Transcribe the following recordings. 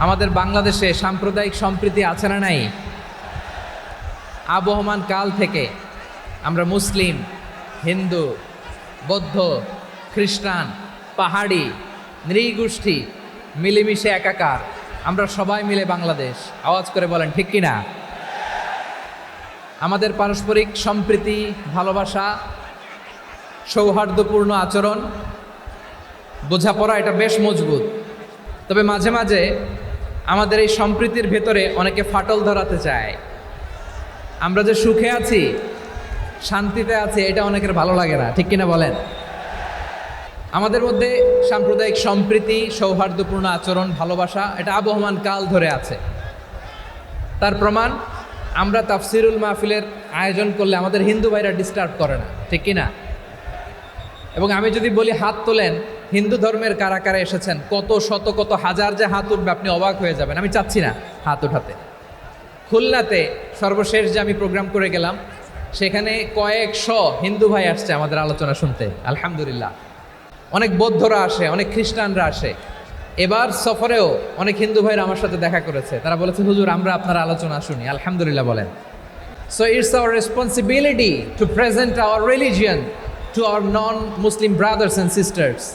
আমাদের বাংলাদেশে সাম্প্রদায়িক সম্প্রীতি আছে না নাই? আবহমান কাল থেকে আমরা মুসলিম, হিন্দু, বৌদ্ধ, খ্রিস্টান, পাহাড়ি, নৃগোষ্ঠী মিলেমিশে একাকার। আমরা সবাই মিলে বাংলাদেশ। আওয়াজ করে বলেন, ঠিক কিনা? আমাদের পারস্পরিক সম্প্রীতি, ভালোবাসা, সৌহার্দ্যপূর্ণ আচরণ, বোঝাপড়া, এটা বেশ মজবুত। তবে মাঝে মাঝে আমাদের এই সম্প্রীতির ভেতরে অনেকে ফাটল ধরাতে চায়। আমরা যে সুখে আছি, শান্তিতে আছি, এটা অনেকের ভালো লাগে না, ঠিক কিনা বলেন? আমাদের মধ্যে সাম্প্রদায়িক সম্প্রীতি, সৌহার্দ্যপূর্ণ আচরণ, ভালোবাসা, এটা আবহমান কাল ধরে আছে। তার প্রমাণ, আমরা তাফসিরুল মাহফিলের আয়োজন করলে আমাদের হিন্দু ভাইরা ডিস্টার্ব করে না, ঠিক কিনা? এবং আমি যদি বলি হাত তোলেন হিন্দু ধর্মের কারা কারা এসেছেন। কত শত, কত হাজার যে হাত উঠবে আপনি অবাক হয়ে যাবেন। আমি চাচ্ছি না হাত উঠাতে। খুলনাতে সর্বশেষ যে আমি প্রোগ্রাম করে গেলাম, সেখানে কয়েকশো হিন্দু ভাই আসছে আমাদের আলোচনা শুনতে। আলহামদুলিল্লাহ। অনেক বৌদ্ধরা আসে, অনেক খ্রিস্টানরা আসে। এবার সফরেও অনেক হিন্দু ভাইরা আমার সাথে দেখা করেছে। তারা বলেছে, হুজুর, আমরা আপনার আলোচনা শুনি। আলহামদুলিল্লাহ, বলেন। So it's our responsibility to present our religion to our non Muslim brothers and sisters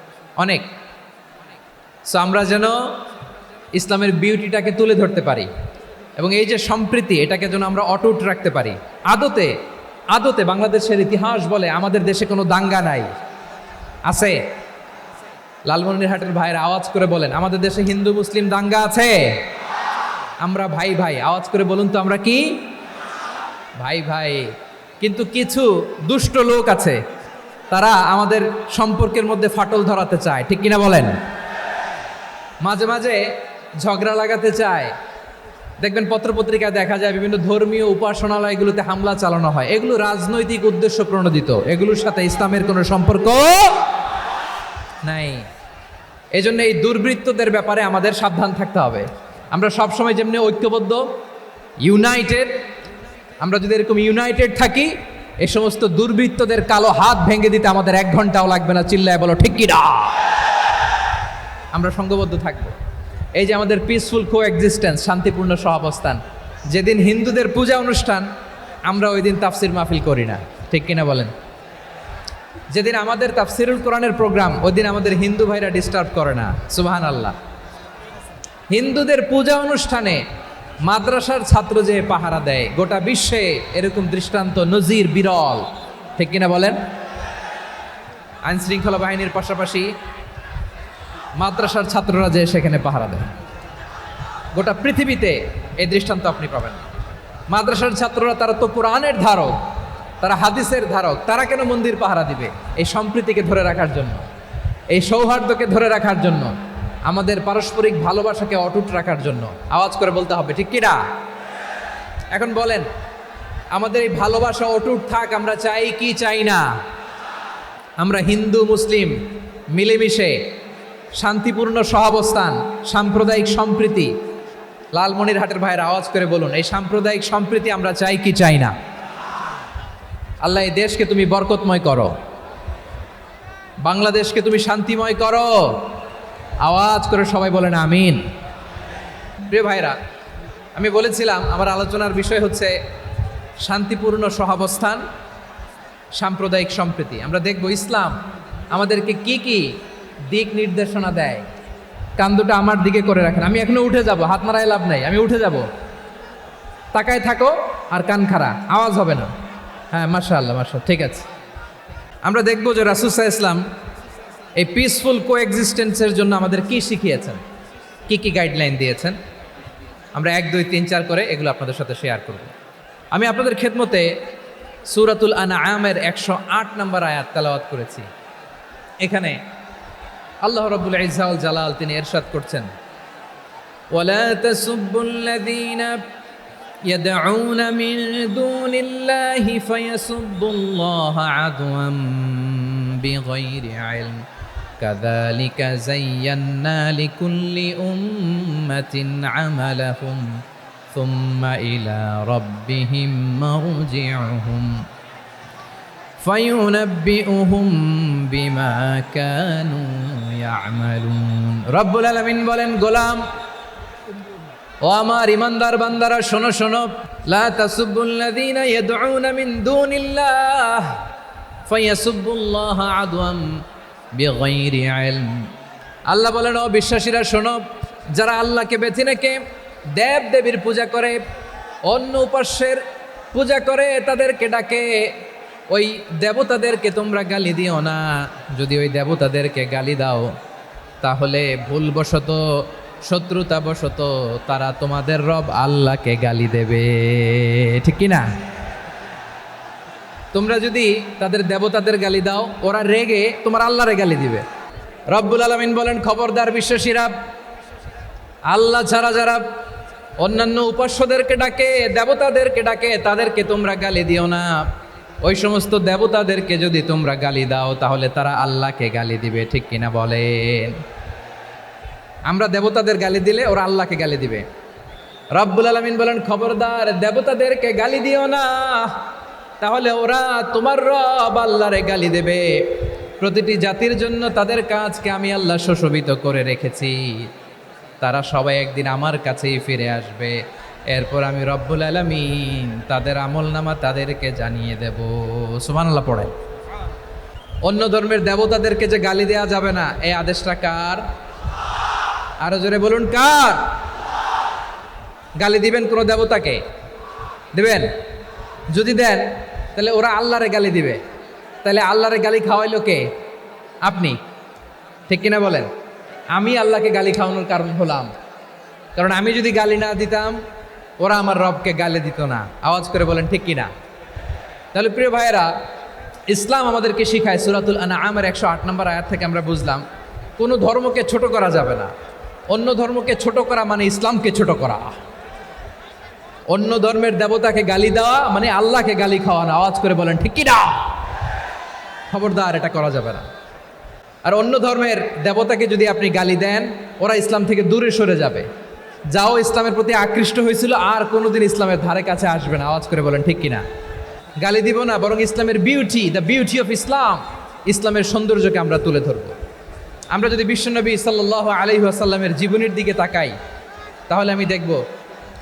অনেক। সো আমরা যেন ইসলামের বিউটিটাকে তুলে ধরতে পারি এবং এই যে সম্প্রীতি, এটাকে যেন আমরা অটুট রাখতে পারি। আদতে আদতে বাংলাদেশের ইতিহাস বলে আমাদের দেশে কোনো দাঙ্গা নাই। আছে? লালমনিরহাটের ভাইয়ের আওয়াজ করে বলেন, আমাদের দেশে হিন্দু, মুসলিম দাঙ্গা আছে? আমরা, ভাই ভাই, আওয়াজ করে বলুন তো আমরা কি? ভাই ভাই, কিন্তু কিছু দুষ্ট লোক আছে। তারা আমাদের সম্পর্কের মধ্যে ফাটল ধরাতে চায়। ঠিক কিনা বলেন? মাঝে মাঝে ঝগড়া লাগাতে চায়। দেখবেন পত্রপত্রিকায় দেখা যায় বিভিন্ন ধর্মীয় উপাসনালয়গুলোতে হামলা চালানো হয়। এগুলো রাজনৈতিক উদ্দেশ্য প্রণোদিত। এগুলোর সাথে ইসলামের কোনো সম্পর্ক নাই। এই জন্য এই দুর্বৃত্তদের ব্যাপারে আমাদের সাবধান থাকতে হবে। আমরা সবসময় যেমনি ঐক্যবদ্ধ ইউনাইটেড আমরা যদি এরকম ইউনাইটেড থাকি এই সমস্ত দুর্বৃত্তদের কালো হাত ভেঙে দিতে আমাদের এক ঘন্টাও লাগবে না। চিল্লায় বলো, ঠিক কি না? আমরা সঙ্গবদ্ধ থাকব। এই যে আমাদের পিসফুল কো এক্সিস্টেন্স শান্তিপূর্ণ সহাবস্থান, যেদিন হিন্দুদের পূজা অনুষ্ঠান, আমরা ওই দিন তাফসির মাহফিল করি না। ঠিক কিনা বলেন? যেদিন আমাদের তাফসিরুল কোরআনের প্রোগ্রাম ওই দিন আমাদের হিন্দু ভাইরা ডিস্টার্ব করে না। সুবাহান আল্লাহ হিন্দুদের পূজা অনুষ্ঠানে মাদ্রাসার ছাত্র যে পাহারা দেয়, গোটা বিশ্বে এরকম দৃষ্টান্ত নজির বিরল। ঠিক কিনা বলেন? আইন শৃঙ্খলা বাহিনীর পাশাপাশি মাদ্রাসার ছাত্ররা যে সেখানে পাহারা দেয়। গোটা পৃথিবীতে এই দৃষ্টান্ত আপনি পাবেন। মাদ্রাসার ছাত্ররা তারা তো কোরআনের ধারক, তারা হাদিসের ধারক, তারা কেন মন্দির পাহারা দিবে? এই সম্প্রীতিকে ধরে রাখার জন্য, এই সৌহার্দ্যকে ধরে রাখার জন্য আমাদের পারস্পরিক ভালোবাসাকে অটুট রাখার জন্য। আওয়াজ করে বলতে হবে, ঠিক কিনা? এখন বলেন, আমাদের এই ভালোবাসা অটুট থাক, আমরা চাই কি চাই না? আমরা হিন্দু, মুসলিম, মিলেমিশে শান্তিপূর্ণ সহাবস্থান, সাম্প্রদায়িক সম্প্রীতি, লালমনিরহাটের ভাইয়ের আওয়াজ করে বলুন, এই সাম্প্রদায়িক সম্প্রীতি আমরা চাই কি চাই না? আল্লাহ, এই দেশকে তুমি বরকতময় করো। বাংলাদেশকে তুমি শান্তিময় করো। আওয়াজ করে সবাই বলেন আমিন। প্রিয় ভাইরা, আমি বলেছিলাম, আমার আলোচনার বিষয় হচ্ছে শান্তিপূর্ণ সহাবস্থান, সাম্প্রদায়িক সম্প্রীতি। আমরা দেখব ইসলাম আমাদেরকে কি কি দিক নির্দেশনা দেয়। কান দুটো আমার দিকে করে রাখেন। আমি এখনও উঠে যাব, হাত মারায় লাভ নাই, আমি উঠে যাব। তাকায় থাকো আর কান খাড়া, আওয়াজ হবে না। হ্যাঁ মার্শাল মার্শাল ঠিক আছে। আমরা দেখব যে রাসুসাহ ইসলাম এই পিসফুল কো এক্সিস্টেন্সের জন্য আমাদের কি শিখিয়েছেন কি কি গাইডলাইন দিয়েছেন আমরা এক দুই তিন চার করে এগুলো আপনাদের সাথে শেয়ার করব আমি আপনাদের খেদমতে সুরাতুল আনা আমের একশো আট নম্বর আয়াত তালাওয়াত করেছি এখানে আল্লাহ রবুল ইজাউল জালাল তিনি এরশাদ করছেন ولا تسبوا الذين يدعون من دون الله فيسبوا الله عدوا بغير علم كذلك زينا لكل أمة عملهم ثم إلى ربهم مرجعهم فينبئهم بما كانوا يعملون رب العالمين বলেন গোলাম ও আমার ইমানদার বান্দারা শোনো শোনো লা তাসুবুল্লাযীনা ইয়াদউনা মিন দুনিল্লাহ ফায়াসুবুল্লাহ আদওয়াম বিগাইরি ইলম আল্লাহ বলেন, ও বিশ্বাসীরা, শোনো, যারা আল্লাহকে বেছে নেকে, দেব দেবীর পূজা করে, অন্য উপাস্যের পূজা করে, তাদেরকে ডাকে। ওই দেবতাদেরকে তোমরা গালি দিও না। যদি ওই দেবতাদেরকে গালি দাও, তাহলে ভুলবশত, শত্রুতাবশত তারা তোমাদের রব আল্লাহকে গালি দেবে। ঠিক কি না? তোমরা যদি তাদের দেবতাদের গালি দাও, ওরা রেগে তোমার আল্লাহরে গালি দিবে। রব্বুল আলমিন বলেন, খবরদার বিশ্বাসীরা, আল্লাহ ছাড়া যারা অন্যান্য উপাস্যদেরকে ডাকে, দেবতাদেরকে ডাকে, তাদেরকে তোমরা গালি দিও না। ওই সমস্ত দেবতাদেরকে যদি তোমরা গালি দাও, তাহলে তারা আল্লাহকে গালি দিবে, ঠিক কিনা বলেন? আমরা দেবতাদের গালি দিলে ওরা আল্লাহকে গালি দিবে। রব্বুল আলমিন বলেন, খবরদার দেবতাদেরকে গালি দিও না। তাহলে ওরা তোমার রব আল্লাহরে গালি দেবে। প্রতিটি জাতির জন্য তাদের কাজকে আমি আল্লাহ সুশোভিত করে রেখেছি। তারা সবাই একদিন আমার কাছেই ফিরে আসবে। এরপর আমি রব্বুল আলমিন তাদের আমল নামা তাদেরকে জানিয়ে দেব। সুমান আল্লাহ পড়ে অন্য ধর্মের দেবতাদেরকে যে গালি দেওয়া যাবে না, এই আদেশটা কার? আরও জোরে বলুন, কার? গালি দিবেন কোনো দেবতাকে? দেবেন? যদি দেন তাহলে ওরা আল্লাহরে গালি দিবে। তাহলে আল্লাহরে গালি খাওয়াইলো কে? আপনি। ঠিক কিনা বলেন? আমি আল্লাহকে গালি খাওয়ানোর কারণ হলাম। কারণ আমি যদি গালি না দিতাম, ওরা আমার রবকে গালি দিত না। আওয়াজ করে বলেন, ঠিক কিনা? তাহলে প্রিয় ভাইয়েরা, ইসলাম আমাদেরকে শিখায় সুরাতুল আনা আমার একশো আট নম্বর আয়াত থেকে আমরা বুঝলাম, কোনো ধর্মকে ছোট করা যাবে না। অন্য ধর্মকে ছোট করা মানে ইসলামকে ছোট করা। অন্য ধর্মের দেবতাকে গালি দেওয়া মানে আল্লাহকে গালি খাওয়ানো। আওয়াজ করে বলেন, ঠিক কিনা খবরদার, এটা করা যাবে না। আর অন্য ধর্মের দেবতাকে যদি আপনি গালি দেন, ওরা ইসলাম থেকে দূরে সরে যাবে। যাও, ইসলামের প্রতি আকৃষ্ট হয়েছিল, আর কোনোদিন ইসলামের ধারে কাছে আসবে না। আওয়াজ করে বলেন, ঠিক কিনা গালি দিব না, বরং ইসলামের beauty the beauty of Islam ইসলামের সৌন্দর্যকে আমরা তুলে ধরব। আমরা যদি বিশ্বনবী সাল্লাহ আলহি আসাল্লামের জীবনের দিকে তাকাই, তাহলে আমি দেখব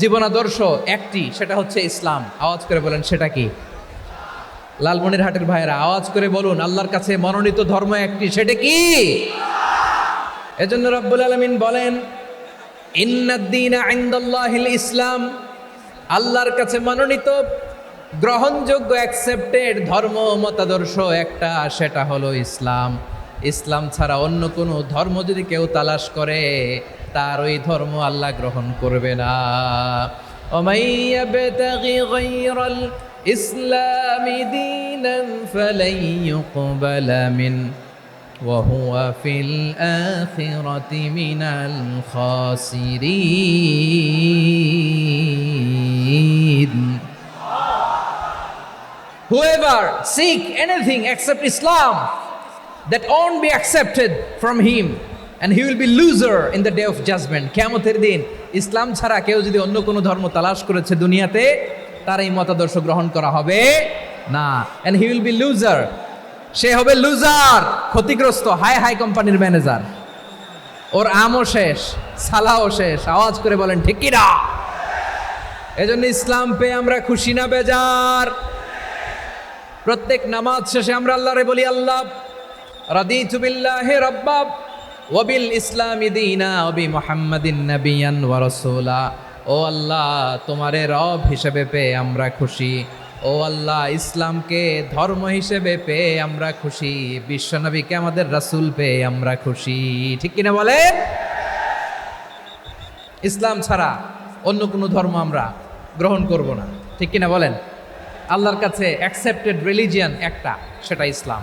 জীবনাদর্শ একটি, সেটা হচ্ছে ইসলাম। আওয়াজ করে বলেন, সেটা কি? লালমনির হাটের ভাইয়েরা, আওয়াজ করে বলুন, আল্লাহর কাছে মনোনীত ধর্ম একটি, সেটা কি? এজন্য রব্বুল আলমিন বলেন ইসলাম আল্লাহর কাছে মনোনীত, গ্রহণযোগ্য অ্যাকসেপ্টেড ধর্ম, মতাদর্শ একটা, সেটা হলো ইসলাম। ইসলাম ছাড়া অন্য কোনো ধর্ম যদি কেউ তালাশ করে তার ওই ধর্ম আল্লাহ গ্রহণ করবে না ওমাইয়াবতাগি গায়রাল ইসলামি দীনান ফালাই ইউকবালা মিন وهو في الآخرة من الخاسرين Whoever seek anything except Islam that won't be accepted from him and he will be loser in the day of judgment. কেমতের দিন ইসলাম ছাড়া কেউ যদি অন্য কোনো ধর্ম তালাশ করেছে দুনিয়াতে, তার এই মতাদর্শ গ্রহণ করা হবে না। And he will be loser. সে হবে লুজার ক্ষতিগ্রস্ত, হাই হাই কোম্পানির ম্যানেজার ওর আমও শেষ, সালাও শেষ। আওয়াজ করে বলেন, ঠিক কিনা এজন্য ইসলাম পেয়ে আমরা খুশি না, বেজার। প্রত্যেক নামাজ শেষে আমরা আল্লাহরে বলি, আল্লাহ, রাদিতু বিল্লাহি রাব্বাব ওয়াবিল ইসলামি দীনা, ওবি মুহাম্মাদিন নাবিয়ান ওয়া রাসূলা। ও আল্লাহ, তোমারে রব হিসেবে পেয়ে আমরা খুশি। ও আল্লাহ, ইসলামকে ধর্ম হিসেবে পেয়ে আমরা খুশি। বিশ্বনবীকে আমাদের রাসূল পেয়ে আমরা খুশি। ঠিক কিনা বলেন? ইসলাম ছাড়া অন্য কোনো ধর্ম আমরা গ্রহণ করব না। ঠিক কিনা বলেন? আল্লাহর কাছে অ্যাকসেপ্টেড রিলিজিয়ান একটা, সেটা ইসলাম।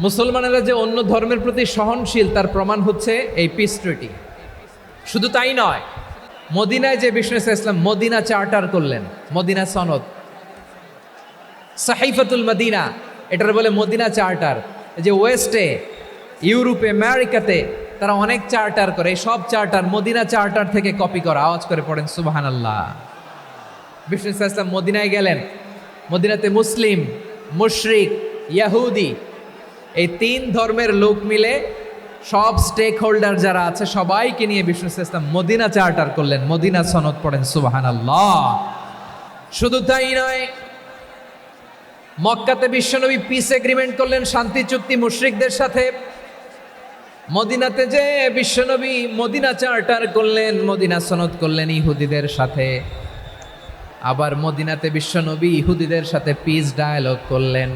মুসলমানেরা যে অন্য ধর্মের প্রতি সহনশীল, তার প্রমাণ হচ্ছে এই পিস ট্রিটি শুধু তাই নয়, মদিনায় যে বিষ্ণু ইসলাম মদিনা চার্টার করলেন, মদিনা সনদ। সাহিফাতুল মদিনা, এটার বলে মদিনা চার্টার। যে ওয়েস্টে, ইউরোপে, আমেরিকাতে তারা অনেক চার্টার করে সব চার্টার মদিনা চার্টার থেকে কপি করা। আওয়াজ করে পড়েন সুবাহান আল্লাহ বিষ্ণু ইসলাম মদিনায় গেলেন। মদিনাতে মুসলিম, মুশরিক, ইয়াহুদি এই তিন ধর্মের লোক মিলে সব স্টেক হোল্ডার যারা আছে, সবাইকে নিয়ে বিষ্ণু ইসলাম মদিনা চার্টার করলেন। মদিনা সনদ পড়েন সুবাহান আল্লাহ শুধু তাই নয়, মক্কাতে বিশ্বনবী পিস এগ্রিমেন্ট করলেন, শান্তি, চুক্তি, মুশরিকদের সাথে। মদিনাতে যে বিশ্বনবী মদিনা চার্টার করলেন, মদিনা সনদ করলেন ইহুদিদের সাথে। আবার মদিনাতে বিশ্বনবী ইহুদিদের সাথে পিস ডায়ালগ করলেন।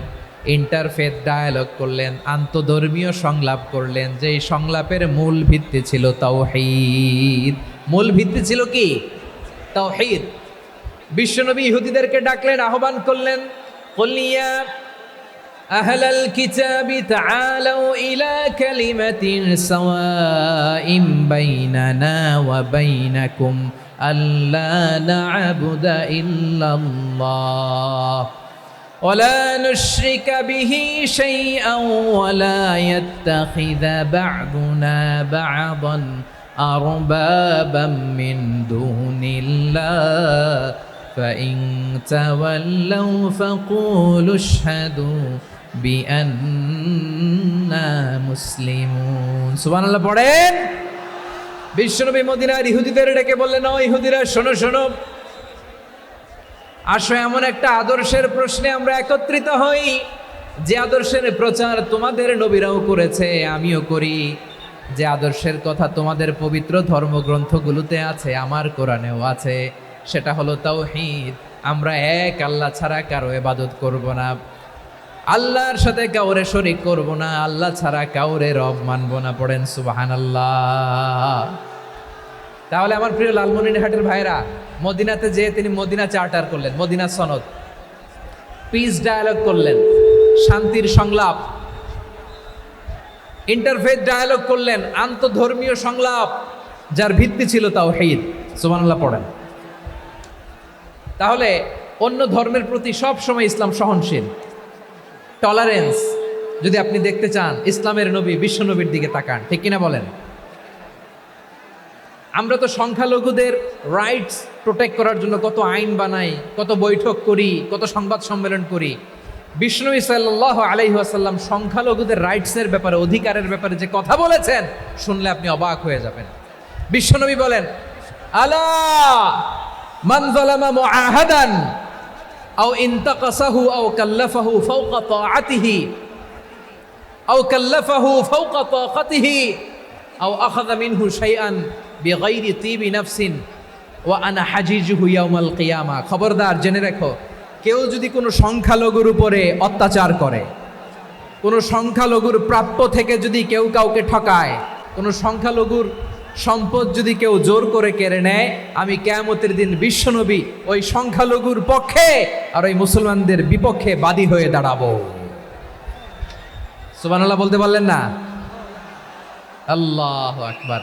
ইন্টারফেথ ডায়ালগ করলেন আন্তধর্মীয় সংলাপ করলেন যে এই সংলাপের মূল ভিত্তি ছিল তাওহীদ মূল ভিত্তি ছিল কি তাওহীদ বিশ্বনবী ইহুদিদেরকে ডাকলেন আহ্বান করলেন قل يا أهل الكتاب تعالوا إلى كلمة سواء بيننا وبينكم ألا نعبد إلا الله ولا نشرك به شيئا ولا يتخذ بعضنا بعضا أربابا من دون الله فإن تولوا فقولوا اشهدوا بأننا مسلمون سبحان الله পড়েন বিশ্বনবী মদিনার ইহুদিদের ডেকে বললেন ও ইহুদিরা শোনো শোনো আসো, এমন একটা আদর্শের প্রশ্নে আমরা একত্রিত হই। যে আদর্শের প্রচার তোমাদের নবীরাও করেছে, আমিও করি। যে আদর্শের কথা তোমাদের পবিত্র ধর্মগ্রন্থগুলোতে আছে, আমার কোরআনেও আছে, সেটা হলো তাওহীদ। আমরা এক আল্লাহ ছাড়া কারও এবাদত করব না। আল্লাহর সাথে কাউরে শরিক করব না, আল্লাহ ছাড়া কাউরে রব মানব না, পড়েন সুবাহান আল্লাহ তাহলে আমার প্রিয় লালমনিরহাটের ভাইরা মদিনাতে যেয়ে তিনি মদিনা চার্টার করলেন, মদিনা সনদ। পিস ডায়ালগ করলেন, শান্তির সংলাপ। ইন্টারফেথ ডায়ালগ করলেন, আন্তধর্মীয় সংলাপ, যার ভিত্তি ছিল তাও হেদ সুমানুল্লাহ পড়েন। তাহলে অন্য ধর্মের প্রতি সব সময় ইসলাম সহনশীল। টলারেন্স যদি আপনি দেখতে চান, ইসলামের নবী, বিশ্ব নবীর দিকে তাকান, ঠিক কিনা বলেন? আমরা তো সংখ্যালঘুদের রাইটস প্রোটেক্ট করার জন্য কত আইন বানাই, কত বৈঠক করি, কত সংবাদ সম্মেলন করি। বিষ্ণু সাল্লাহ আলাইহাসাল্লাম সংখ্যালঘুদের রাইটসের ব্যাপারে, অধিকারের ব্যাপারে যে কথা বলেছেন, শুনলে আপনি অবাক হয়ে যাবেন। বিশ্বনবী বলেন, আলা আও ইনতাকাসাহু কাল্লাফাহু আও কাল্লাফাহু আও বিগাইরি তিবি নাফসিন ওয়া আনা হাজিজুহু ইয়াউমাল কিয়ামা। খবরদার, জেনে রেখো, কেউ যদি কোনো সংখ্যালঘুর উপরে অত্যাচার করে, কোনো সংখ্যালঘুর প্রাপ্য থেকে যদি কেউ কাউকে ঠকায়, কোনো সংখ্যালঘুর সম্পদ যদি কেউ জোর করে কেড়ে নেয়, আমি কেয়ামতের দিন বিশ্বনবী ওই সংখ্যালঘুর পক্ষে আর ওই মুসলমানদের বিপক্ষে বাদী হয়ে দাঁড়াবো। সুবহানাল্লাহ বলতে পারলেন না? আল্লাহ আকবার।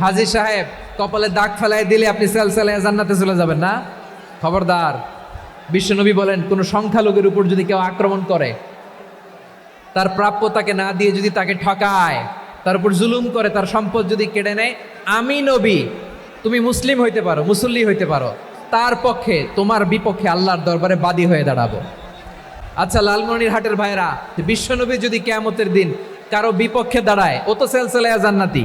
হাজি সাহেব, কপালে দাগ ফেলায় দিলে আপনি সেলসেলায় জান্নাতে চলে যাবেন না? খবরদার, বিশ্বনবী বলেন, কোনো সংখ্যালঘুর উপর যদি কেউ আক্রমণ করে, তার প্রাপ্য তাকে না দিয়ে যদি তাকে ঠকায়, তার উপর জুলুম করে, তার সম্পদ যদি কেড়ে নেয়, আমি নবী, তুমি মুসলিম হইতে পারো, মুসল্লি হইতে পারো। তার পক্ষে, তোমার বিপক্ষে আল্লাহর দরবারে বাদী হয়ে দাঁড়াবো। আচ্ছা লালমনির হাটের ভাইরা বিশ্বনবী যদি কেয়ামতের দিন কারও বিপক্ষে দাঁড়ায়, ও তো সেলসেলায়া জান্নাতি।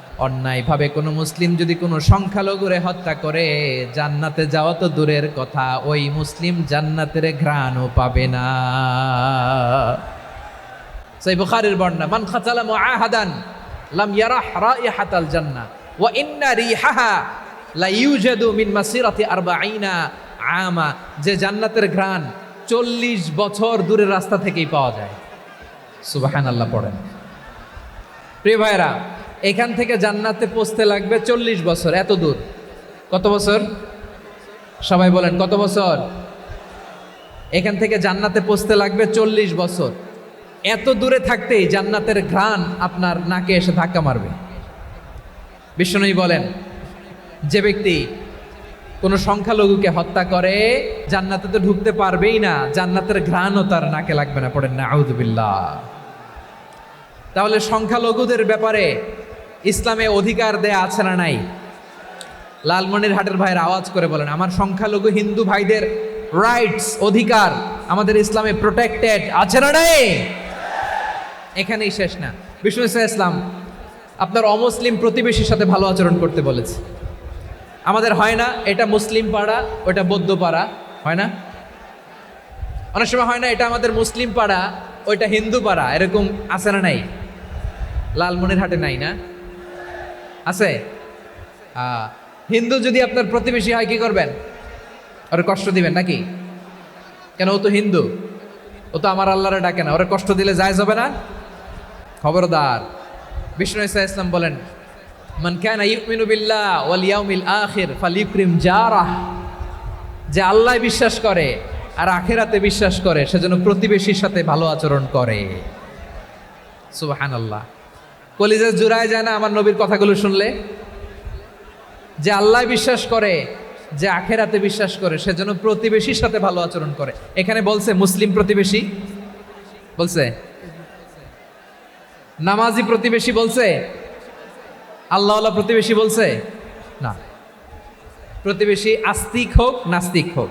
অন্যায়ভাবে কোনো মুসলিম যদি কোনো সংখ্যালঘুরে হত্যা করে, জান্নাতে যাওয়া তো দূরের কথা, ওই মুসলিম জান্নাতের ঘ্রাণও পাবে না। সেই বুখারীর বর্ণনা, মান খাতালা মুআহাদান লাম ইয়ারাহ রাইহাতাল জান্নাহ, ওয়া ইন্না রিহাহা লা ইউজাদু মিন মাসিরাতি আরবাঈনা আমা, যে জান্নাতের ঘ্রাণ চল্লিশ বছর দূরের রাস্তা থেকেই পাওয়া যায়। সুবাহান আল্লাহ পড়েন। প্রিয় ভাইরা এখান থেকে জান্নাতে পৌঁছতে লাগবে চল্লিশ বছর, এত দূর। কত বছর? সবাই বলেন, কত বছর? এখান থেকে জান্নাতে পৌঁছতে লাগবে চল্লিশ বছর। এত দূরে থাকতেই জান্নাতের ঘ্রাণ আপনার নাকে এসে ধাক্কা মারবে। বিষ্ণুই বলেন, যে ব্যক্তি কোনো সংখ্যালঘুকে হত্যা করে, জান্নাতে তো ঢুকতে পারবেই না, জান্নাতের ঘ্রাণও তার নাকে লাগবে না। পড়েন না আউদুবিল্লাহ তাহলে সংখ্যালঘুদের ব্যাপারে ইসলামে অধিকার দেয়া আছে না নাই? লালমনির হাটের ভাইয়ের আওয়াজ করে বলেন, আমার সংখ্যালঘু হিন্দু ভাইদের রাইটস অধিকার আমাদের ইসলামে প্রোটেক্টেড আছে না নাই? এখানেই শেষ না। বিষ্ণু ইসলাম, আপনার অমুসলিম প্রতিবেশীর সাথে ভালো আচরণ করতে বলেছে। আমাদের হয় না, এটা মুসলিম পাড়া, ওটা বৌদ্ধ পাড়া, হয় না? অনেক সময় হয় না, এটা আমাদের মুসলিম পাড়া, ওইটা হিন্দু পাড়া, এরকম আছে না নাই? লালমনির হাটে নাই না? আছে? হিন্দু যদি আপনার প্রতিবেশী হয়, কি করবেন? ওরে কষ্ট দিবেন নাকি? কেন, ও তো হিন্দু। ও তো আমার আল্লাহরে ডাকে না। ওরে কষ্ট দিলে যায় যাবে না? খবরদার। বিষ্ণু ইসা ইসলাম বলেন, মান কানা ইউমিনু বিল্লাহ ওয়াল ইয়াউমিল আখির ফালিউকরিম জারাহ। যে আল্লাহ বিশ্বাস করে আর আখেরাতে বিশ্বাস করে, সেজন্য প্রতিবেশীর সাথে ভালো আচরণ করে। সুবহানাল্লাহ। কলিজা জুড়ায় যায় না আমার নবীর কথাগুলো শুনলে। যে আল্লাহ বিশ্বাস করে, যে আখেরাতে বিশ্বাস করে সেজন্য প্রতিবেশীর সাথে ভালো আচরণ করে। এখানে বলছে মুসলিম প্রতিবেশী? বলছে? নামাজি প্রতিবেশী বলছে? আল্লাহ প্রতিবেশী বলছে? না। প্রতিবেশী আস্তিক হোক, নাস্তিক হোক।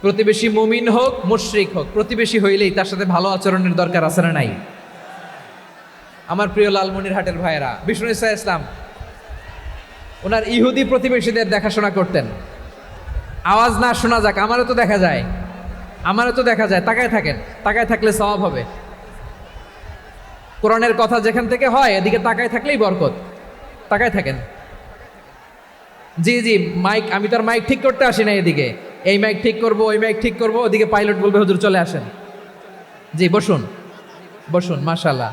প্রতিবেশী মুমিন হোক, মুশরিক হোক। প্রতিবেশী হইলেই তার সাথে ভালো আচরণের দরকার আছে না নাই? আমার প্রিয় লালমনির হাটের ভাইয়েরা, বিষ্ণু ইসা ইসলাম, ওনার ইহুদি প্রতিবেশীদের দেখাশোনা করতেন। আওয়াজ না শোনা যাক, আমারও তো দেখা যায়। আমারও তো দেখা যায়, তাকায় থাকেন, তাকায় থাকলে সওয়াব হবে। কোরআনের কথা যেখান থেকে হয়, এদিকে তাকায় থাকলেই বরকত। তাকায় থাকেন। জি জি, মাইক, আমি তো আর মাইক ঠিক করতে আসি না এদিকে। এই মাইক ঠিক করব, ওই মাইক ঠিক করব, ওদিকে পাইলট বলবে, হুজুর চলে আসেন। জি, বসুন। বসুন মাশাল্লাহ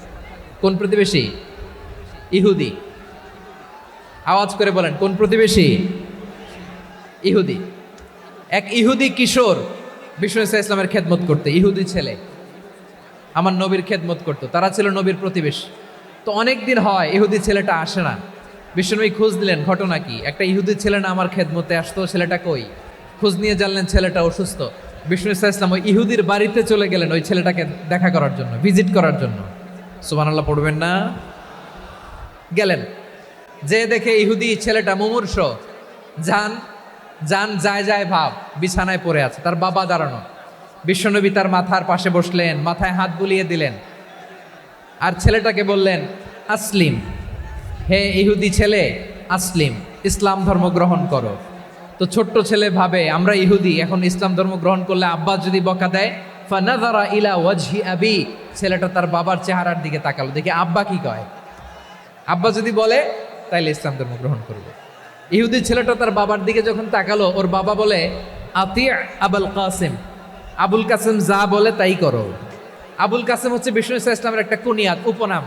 কোন প্রতিবেশী? ইহুদি। আওয়াজ করে বলেন, কোন প্রতিবেশী? ইহুদি। এক ইহুদি কিশোর বিষ্ণু ইসা ইসলামের খেদমত করতে, ইহুদি ছেলে। আমার নবীর খেদমত করতো, তারা ছিল নবীর প্রতিবেশী। তো অনেক দিন হয় ইহুদি ছেলেটা আসে না। বিষ্ণুনবী খোঁজ দিলেন, ঘটনা কি? একটা ইহুদি ছেলে না আমার খেদমতে আসতো, ছেলেটা কই? খোঁজ নিয়ে জানলেন ছেলেটা অসুস্থ। বিষ্ণু ইসা ইসলাম ওই ইহুদির বাড়িতে চলে গেলেন ওই ছেলেটাকে দেখা করার জন্য, ভিজিট করার জন্য। সুবহানাল্লাহ, পড়বেন না। গেলেন। যে দেখে ইহুদি ছেলেটা মুমূর্ষ যান যান যায় যায় ভাব, বিছানায় পড়ে আছে, তার বাবা দাঁড়ানো। বিশ্বনবী তার মাথার পাশে বসলেন, মাথায় হাত বুলিয়ে দিলেন। আর ছেলেটাকে বললেন, আসলিম। হে ইহুদি ছেলে, আসলিম, ইসলাম ধর্ম গ্রহণ করো। তো ছোট্ট ছেলে ভাবে, আমরা ইহুদি, এখন ইসলাম ধর্ম গ্রহণ করলে আব্বাস যদি বকা দেয় ফানাদারা ইলা ওয়াজহি আবি। ছেলেটা তার বাবার চেহারার দিকে তাকালো, দেখি আব্বা কি কয়? আব্বা যদি বলে, তাইলে ইসলাম ধর্ম গ্রহণ করবে। ইহুদি ছেলেটা তার বাবার দিকে যখন তাকালো, ওর বাবা বলে, আতি আবুল কাসেম। আবুল কাসিম যা বলে তাই করো। আবুল কাসেম হচ্ছে বিষ্ণু ইসা ইসলামের একটা কুনিয়াত, উপনাম।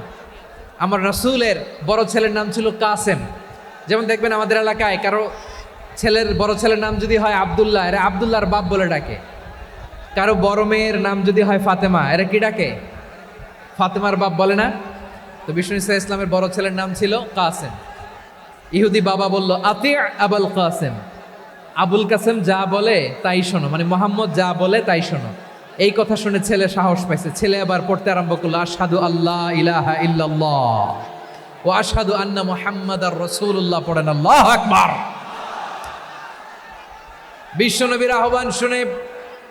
আমার রসুলের বড় ছেলের নাম ছিল কাসেম। যেমন দেখবেন আমাদের এলাকায় কারও ছেলের বড় ছেলের নাম যদি হয় আবদুল্লাহ, এরা আবদুল্লাহর বাপ বলে ডাকে। কারও বড় মেয়ের নাম যদি হয় ফাতেমা, এরা কি ডাকে? ফাতেমার বাপ বলে না? তো বিষ্ণু ইসা ইসলামের বড় ছেলের নাম ছিল কাসেম। ইহুদি বাবা বলল, আতি আবুল কাসেম। আবুল কাসেম যা বলে তাই শোনো মানে মোহাম্মদ যা বলে তাই শোনো। এই কথা শুনে ছেলে সাহস পাইছে। ছেলে আবার পড়তে আরম্ভ করল আসাদু আল্লাহ ইলাহা ইল্লাল্লাহ ও আসাদু আন্না মোহাম্মদ আর রসুল্লাহ পড়েন, আল্লাহ আকবার। বিশ্বনবীর আহ্বান শুনে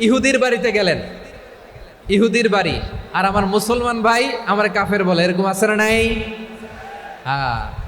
ইহুদির বাড়িতে গেলেন। ইহুদির বাড়ি। আর আমার মুসলমান ভাই আমার কাফের বলে, এরকম আছে নাই? হ্যাঁ।